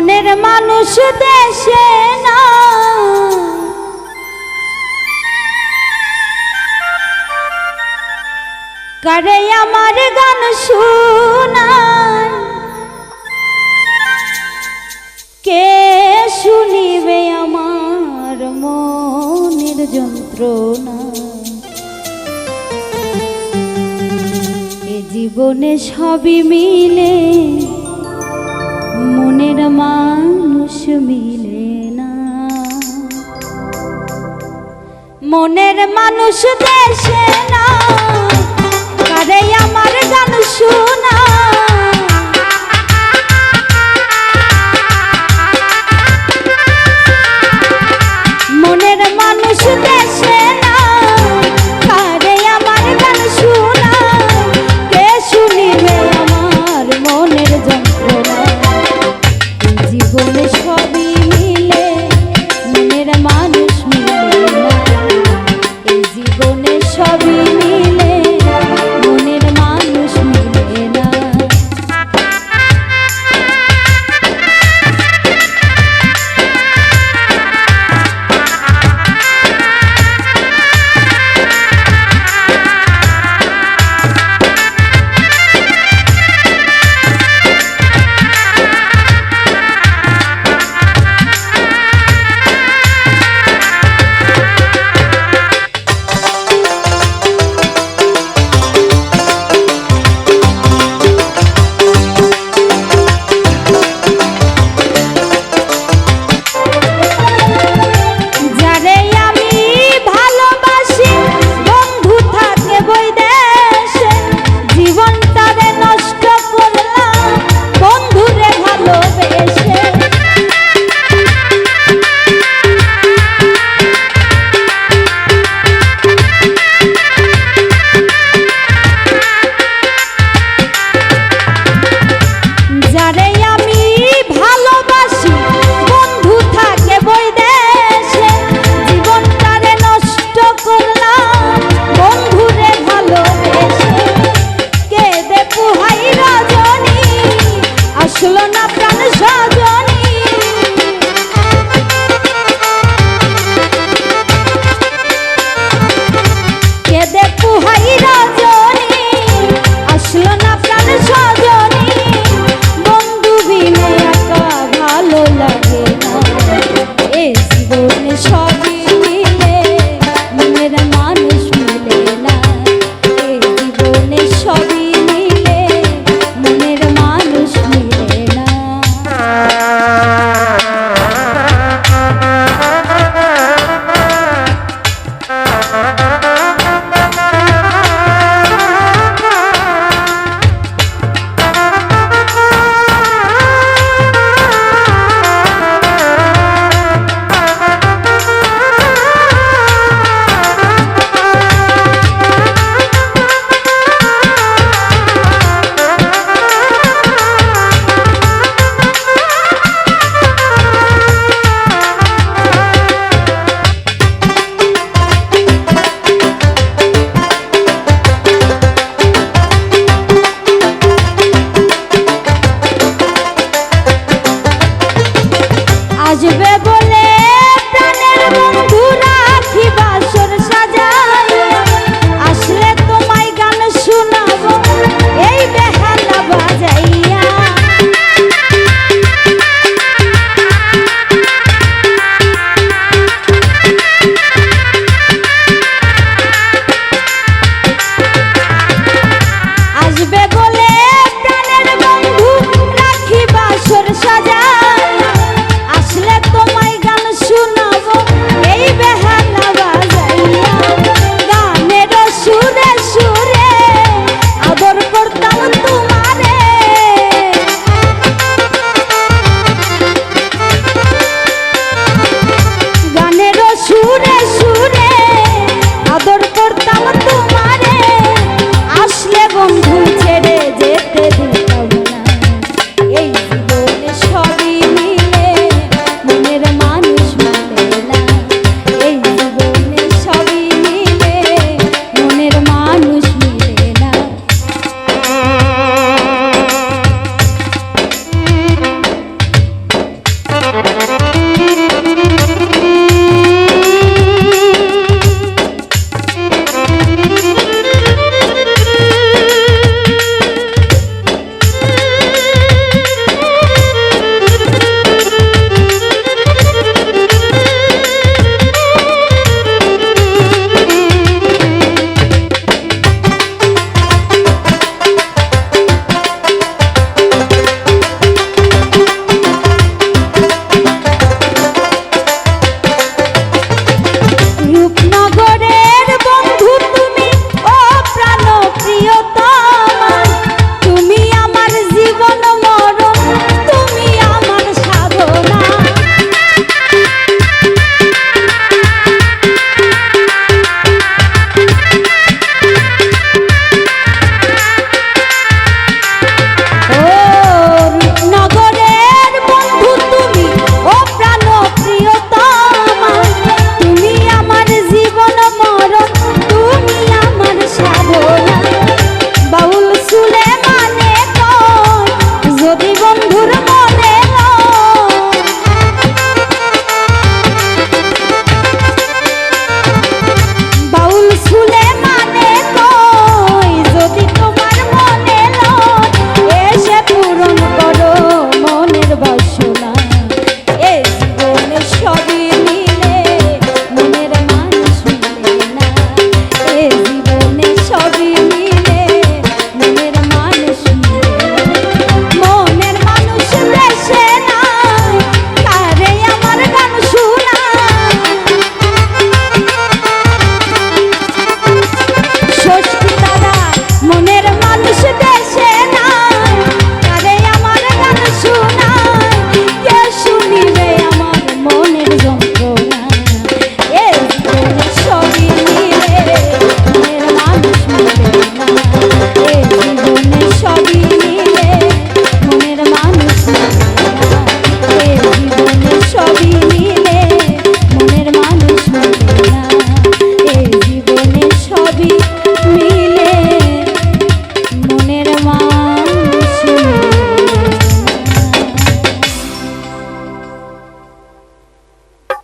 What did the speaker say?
মনের মানুষ দেশে না। করে আমার গান শোনায়? কে শুনিবে আমার মনের যন্ত্রণা? এ জীবনে সবই মিলে মনের মানুষ মিলে না। মনের মানুষ দেশে না।